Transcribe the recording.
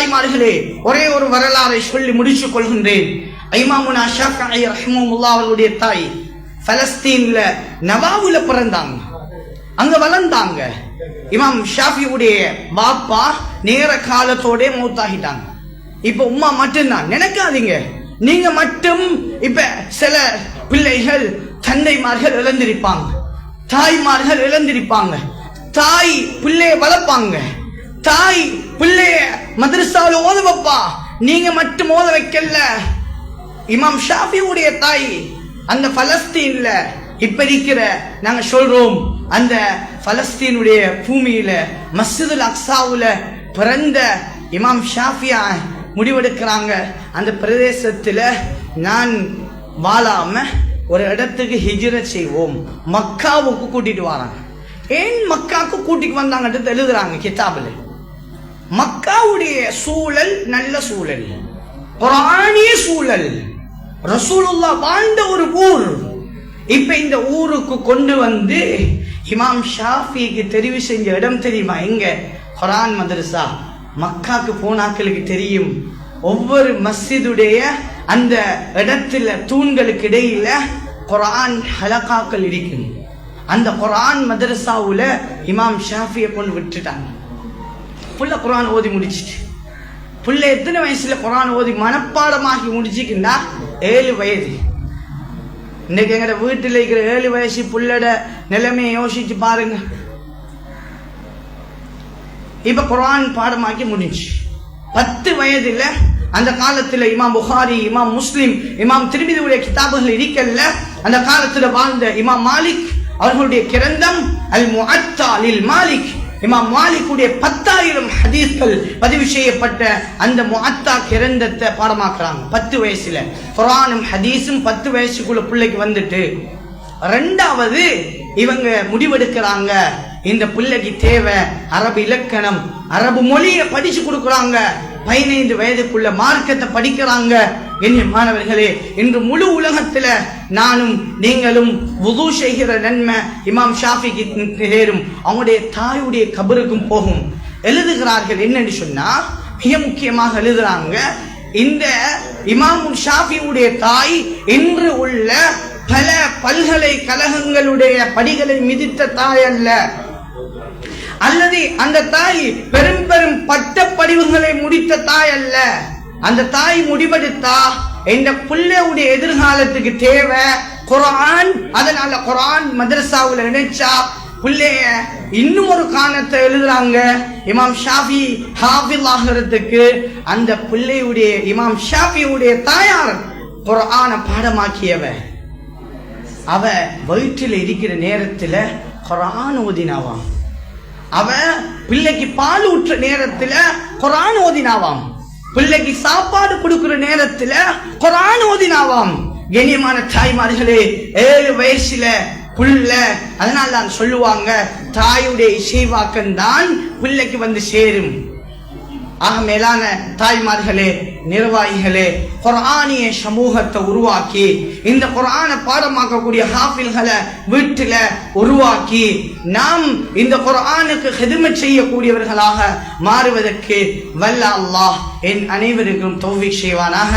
தாய்மார்களே ஒரே ஒரு வரலாறை சொல்லி முடிச்சுக் கொள்கின்றேன். ஐமாமுனா ஷாஃபி ரஹ்மத்துல்லாஹ் அவர்களுடைய தாய் பலஸ்தீன்ல நவாவுல பிறந்தாங்க. அங்க வளர்ந்தாங்க. இமாம் ஷாஃபியுடைய பாப்பா நேர காலத்தோட மூத்தாகிட்டாங்க. இப்ப உம்மா மட்டும்தான். நினைக்காதீங்க. நீங்க மட்டும் இப்ப சில பிள்ளைகள் தந்தைமார்கள் இழந்திருப்பாங்க. தாய்மார்கள் இழந்திருப்பாங்க. தாய் பிள்ளைய வளர்ப்பாங்க. தாய் பிள்ளைய மதரசாவில் ஓத வைப்பா நீங்க மட்டும் ஓத வைக்கல இமாம் ஷாஃபியுடைய தாய் அந்த பலஸ்தீன்ல இப்ப இருக்கிற நாங்க சொல்றோம் அந்த பலஸ்தீனுடைய பூமியில மஸ்ஜிதுல் அக்சாவுல பிறந்த இமாம் ஷாஃபியா முடிவெடுக்கிறாங்க. அந்த பிரதேசத்துல நான் வாழாம ஒரு இடத்துக்கு ஹிஜ்ரத் செய்வோம். மக்காவுக்கு கூட்டிட்டு வராங்க. ஏன் மக்காவுக்கு கூட்டிட்டு வந்தாங்கன்றது எழுதுறாங்க கிதாபில். மக்காவுடைய சூழல் நல்ல சூழல். குரானிய சூழல். ரசூலுல்லா வாழ்ந்த ஒரு ஊர். இப்ப இந்த ஊருக்கு கொண்டு வந்து இமாம் ஷாஃபிக்கு தெரிவு செஞ்ச இடம் தெரியுமா? எங்க? குரான் மதரசா மக்காக்கு போனாக்களுக்கு தெரியும். ஒவ்வொரு மஸ்ஜிதுடைய அந்த இடத்துல தூண்களுக்கு இடையில குரான் ஹலகாக்கள் இடிக்கும் அந்த குரான் மதரசாவுல இமாம் ஷாஃபியை கொண்டு விட்டுட்டாங்க. புள்ள குரான் ஓதி முடிச்சிட்டு புள்ள எத்தனை வயசுல குரான் ஓதி மனப்பாடமாகி முடிச்சுக்கிண்டா ஏழு வயது. இன்னைக்கு எங்கட வீட்டில் இருக்கிற ஏழு வயசு புள்ளட நிலைமையை யோசிச்சு பாருங்க. இப்ப குரான் பாடமாக்கி முடிஞ்சு. பத்து வயதுல அந்த காலத்துல இமாம் புகாரி இமாம் முஸ்லிம் இமாம் திருமிதியுடைய கிதாபுகள் இருக்கல்ல அந்த காலத்துல வாழ்ந்த இமாம் மாலிக் அவர்களுடைய கிரந்தம் அல் முஅத்தா மாலிக் இமாம் மாலிக்குடைய பத்தாயிரம் ஹதீஸ்கள் பதிவு செய்யப்பட்ட அந்த முஅத்தா கிரந்தத்தை பாடமாக்குறாங்க. பத்து வயசுல. குரானும் ஹதீஸும் பத்து வயசுக்குள்ள பிள்ளைக்கு வந்துட்டு ரெண்டாவது இவங்க முடிவெடுக்கிறாங்க. இந்த பிள்ளைக்கு தேவை அரபு இலக்கணம் அரபு மொழியை படிச்சு கொடுக்குறாங்க. பதினைந்து வயதுக்குள்ள மார்க்கத்தை படிக்கிறாங்க. என் மாணவர்களே இன்று முழு உலகத்துல நானும் நீங்களும் உது செய்கிற நன்மை இமாம் ஷாஃபிக்கு சேரும் அவங்களுடைய தாயுடைய கபருக்கும் போகும். எழுதுகிறார்கள் என்னன்னு சொன்னா மிக முக்கியமாக எழுதுறாங்க இந்த இமாம் ஷாஃபியுடைய தாய் இன்று உள்ள பல பல்கலைக்கழகங்களுடைய படிகளை மிதித்த தாய் அல்ல. அல்லது அந்த தாய் பெரும் பெரும் முடித்த தாய் அல்ல. அந்த தாய் முடிவெடுத்தா இந்த பிள்ளையுடைய எதிர்காலத்துக்கு தேவை. குரான் அதனால குரான் மதரசாவுல நினைச்சா பிள்ளைய இன்னும் ஒரு காரணத்தை எழுதுறாங்க. இமாம் ஷாஃபி ஹாஃபில் ஆகிறதுக்கு அந்த பிள்ளையுடைய இமாம் ஷாஃபியுடைய தாயார் குரான பாடமாக்கியவ. அவ வயிற்றில் இருக்கிற நேரத்துல குரான் ஓதினாவான் அவ பிள்ளைக்கு பால் ஊற்ற நேரத்துல குரான் ஓதினாவாம். பிள்ளைக்கு சாப்பாடு கொடுக்கிற நேரத்துல குரான் ஓதினாவாம். கண்ணியமான தாய்மார்களே ஏழு வயசுல புள்ள. அதனால தான் சொல்லுவாங்க தாயுடைய இசைவாக்கம் தான் பிள்ளைக்கு வந்து சேரும். ஆக மேலான தாய்மார்களே நிர்வாகிகளே குரானிய சமூகத்தை உருவாக்கி இந்த குரானை பாடமாக்கக்கூடிய ஹாஃபில்களை வீட்டில் உருவாக்கி நாம் இந்த குரானுக்கு ஹெதுமை செய்யக்கூடியவர்களாக மாறுவதற்கு வல்ல அல்லாஹ் என் அனைவருக்கும் தோல்வி செய்வானாக.